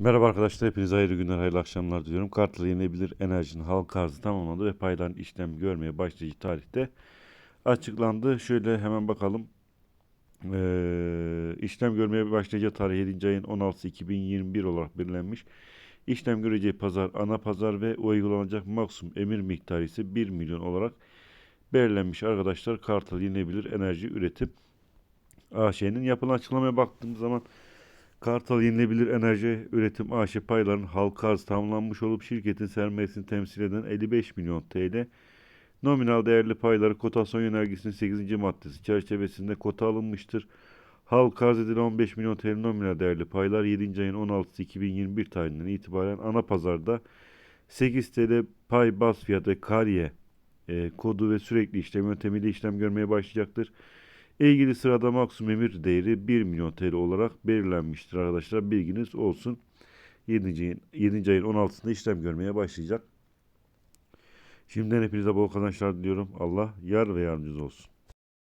Merhaba arkadaşlar, hepinize hayırlı günler, hayırlı akşamlar diliyorum. Kartla yenilebilir enerjinin halk arzı tamamlandı ve payların işlem görmeye başlayacağı tarihte açıklandı. Şöyle hemen bakalım. Ee, işlem görmeye başlayacağı tarih 7. ayın 16 2021 olarak belirlenmiş. İşlem göreceği pazar, ana pazar ve uygulanacak maksimum emir miktarı ise 1 milyon olarak belirlenmiş arkadaşlar. Kartal yenilebilir enerji üretim AŞ'nin yapılan açıklamaya baktığımız zaman Kartal Yenilebilir Enerji Üretim AŞ paylarının halka arz tamamlanmış olup şirketin sermayesini temsil eden 55 milyon TL nominal değerli payları kotasyon yönergesinin 8. maddesi çerçevesinde kota alınmıştır. Halka arz edilen 15 milyon TL nominal değerli paylar 7. ayın 16'sı 2021 tarihinden itibaren ana pazarda 8 TL pay bas fiyatı kariye e, kodu ve sürekli işlem yöntemiyle işlem görmeye başlayacaktır. İlgili sırada maksimum emir değeri 1 milyon TL olarak belirlenmiştir arkadaşlar. Bilginiz olsun. 7. ayın, 7. ayın 16'sında işlem görmeye başlayacak. Şimdiden hepinize bol kazançlar diliyorum. Allah yar ve yardımcınız olsun.